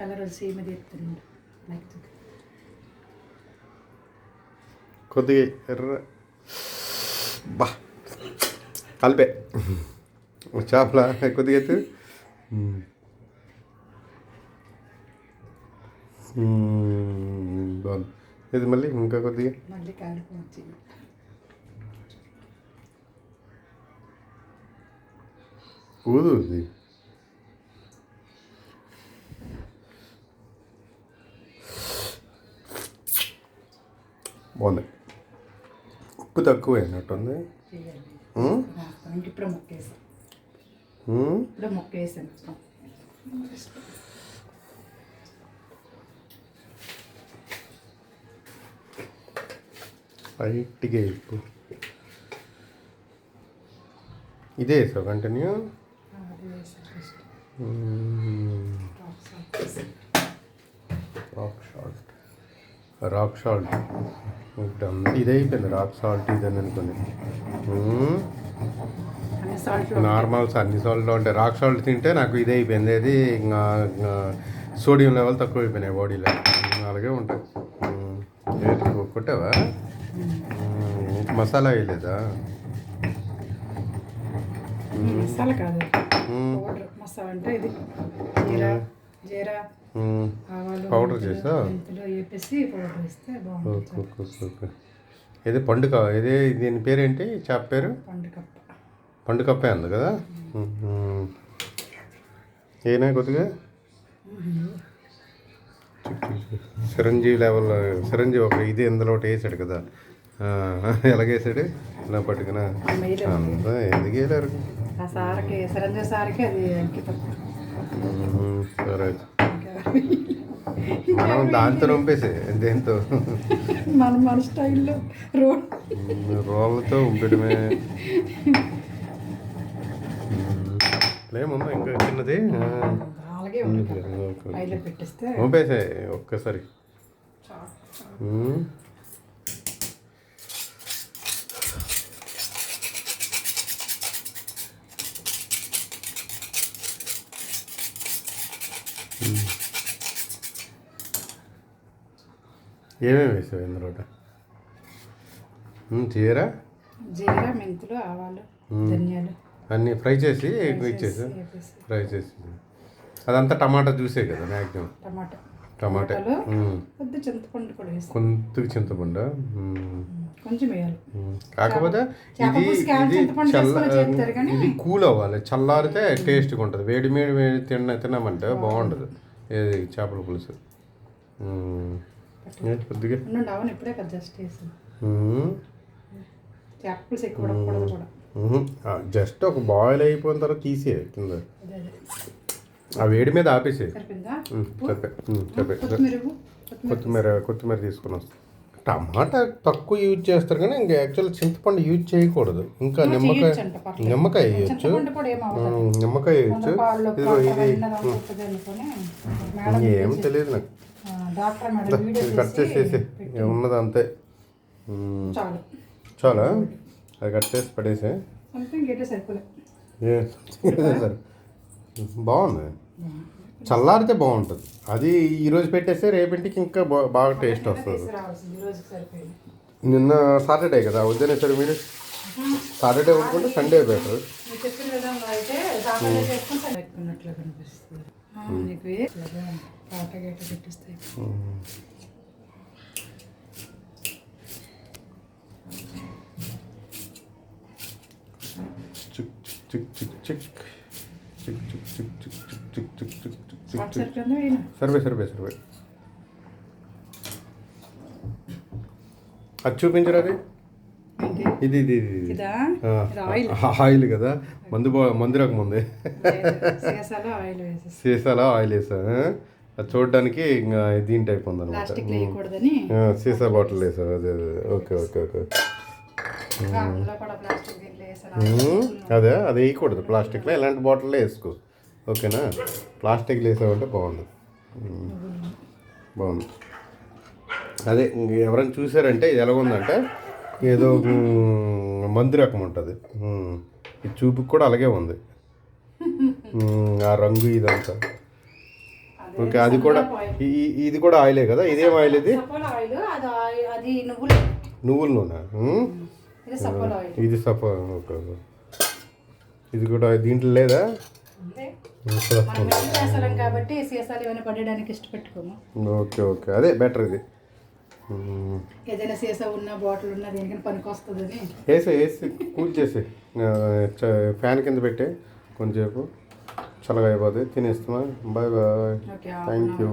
Colour same like కొద్దిగా ఎర్ర. బా. కలిపే. చేపల? కొద్దిగా. మ్మ్. బాగుంది. ఇది మళ్ళీ? ఇంకా కొద్దిగా? మళ్ళీ వచ్చింది. ఊదు ఇది. బాగుంది. ఉప్పు తక్కువ అయినట్టుంది. లైట్గా ఉప్పు ఇదే వేసావు? కంటిన్యూ? రాక్ సాల్ట్ ఇప్పుడు అంతా ఇదే అయిపోయింది రాక్ సాల్ట్ ఇదని అనుకుని. మ్మ్. అన్ని సాల్ట్లో ఉంటాయి. రాక్ సాల్ట్ తింటే నాకు ఇదే అయిపోయింది అది సోడియం లెవెల్ తక్కువ అయిపోయినాయి బాడీలో అలాగే ఉంటాయి. కొట్టావా? మసాలా వేయలేదా? మసాలా కాదు. మ్మ్. పౌడర్ మసాలా అంటే ఇది. జీరా జీరా మ్మ్. ఆవాలు పౌడర్ మెంతులు, చేసా? పౌడర్ వేస్తే బాగుంటుంది ఓకే ఇది పండుగ ఇదే దీని పేరేంటి? చేప పేరు? పండు కప్ప పండు కప్పే ఉంది కదా. ఏనా కొద్దిగా? చిరంజీవి లెవెల్ చిరంజీవి ఒక ఇది ఇందులో ఒకటి వేసాడు కదా. ఎలాగేసాడు ఇలా పట్టుకున్న మెయిల్ అంతా ఎందుకు వేయలేరు? సారకి సారకి అది అంకితం. సరే. మనం దాంతో పంపేసే దేంతో? మన మన స్టైల్లో రోడ్ రోళ్ళతో ఉంపడమే ఏముందా ఇంకా చిన్నది. అలాగే పెట్టేస్తే ఒక్కసారి. ఏమేమి వేసావు ఇందులోట మ్మ్, చీర జీరా? మెంతులు ఆవాలు ధనియాలు. అన్నీ ఫ్రై చేసి ఇచ్చేసి ఫ్రై చేసి. అదంతా టమాటా జ్యూసే కదా మ్యాక్సిమం టమాటా. టమాటా. కొద్ది చింతపండు కూడా కొంచెం చింతపండు. కొంచెం వేయాలి. కాకపోతే ఇది ఇది ఇది కూల్ అవ్వాలి. చల్లారితే టేస్ట్గా ఉంటుంది. వేడి వేడి వేడి తిన్న తిన్నామంటే బాగుండదు. ఏది చేపల పులుసు? కొద్దిగా ఉండండి అవును ఇప్పుడే కదా జస్ట్ ఎక్కువ కూడా ఒక బాయిల్ అయిపోయిన తర్వాత తీసే కింద. ఆ వేడి మీద ఆపేసే చెప్పే కొత్తిమీర. కొత్తిమీర తీసుకొని వస్తాం. టమాటా తక్కువ యూజ్ చేస్తారు కానీ ఇంకా యాక్చువల్ చింతపండు యూజ్ చేయకూడదు. ఇంకా నిమ్మకాయ. నిమ్మకాయ వేయచ్చు నిమ్మకాయ వేయచ్చు ఇది. ఏం తెలియదు నాకు. కట్ చేసేసి ఉన్నది అంతే. చాలు. అది కట్ చేసి పడేసే. బాగుంది. చల్లారితే బాగుంటుంది. అది ఈరోజు పెట్టేస్తే రేపింటికి ఇంకా బాగా టేస్ట్ వస్తుంది. నిన్న సాటర్డే కదా వద్దనే సరే మీరు సాటర్డే వండుకుంటే Sunday better survey survey survey. అది చూపించరా అది? ఇది ఇది ఇది ఆయిల్. కదా? మందు బా- మందు సీసాలో ఆయిల్ వేసేసి సీసాలో ఆయిల్ వేసా? అది చూడడానికి ఇంకా దీని టైప్ ఉందన్నమాట. సీసా బాటిల్ వేసా అదే అదే. Okay okay okay. అదే అది వేయకూడదు. ప్లాస్టిక్లో ఇలాంటి బాటిల్లో వేసుకో. ఓకేనా? ప్లాస్టిక్లో వేసామంటే బాగుంది ఉమ్, బాగుంది. అదే ఎవరైనా చూసారంటే ఇది ఎలాగుందంటే ఏదో మందు రకం ఉంటుంది. ఈ చూపుకి కూడా అలాగే ఉంది. ఆ రంగు ఇదంతా. ఓకే అది కూడా ఇది కూడా ఆయిలే కదా? ఇదేం ఆయిల్ ఇది? నువ్వులు. నూనె? ఇది సప ఓకే. ఇది కూడా దీంట్లో లేదా? కాబట్టి సీసాలు ఏమైనా పడడానికి ఇష్టపెట్టుకోము. Okay okay. అదే బెటర్ ఇది. ఏదైనా సీసా ఉన్న బాటిల్ ఉన్న దేనికైనా పనికి వస్తుందని వేసి వేసి కూల్ చేసి. ఫ్యాన్ కింద పెట్టే కొంచెంసేపు. చల్లగా అయిపోతుంది తినేస్తున్నా. Bye bye. Thank you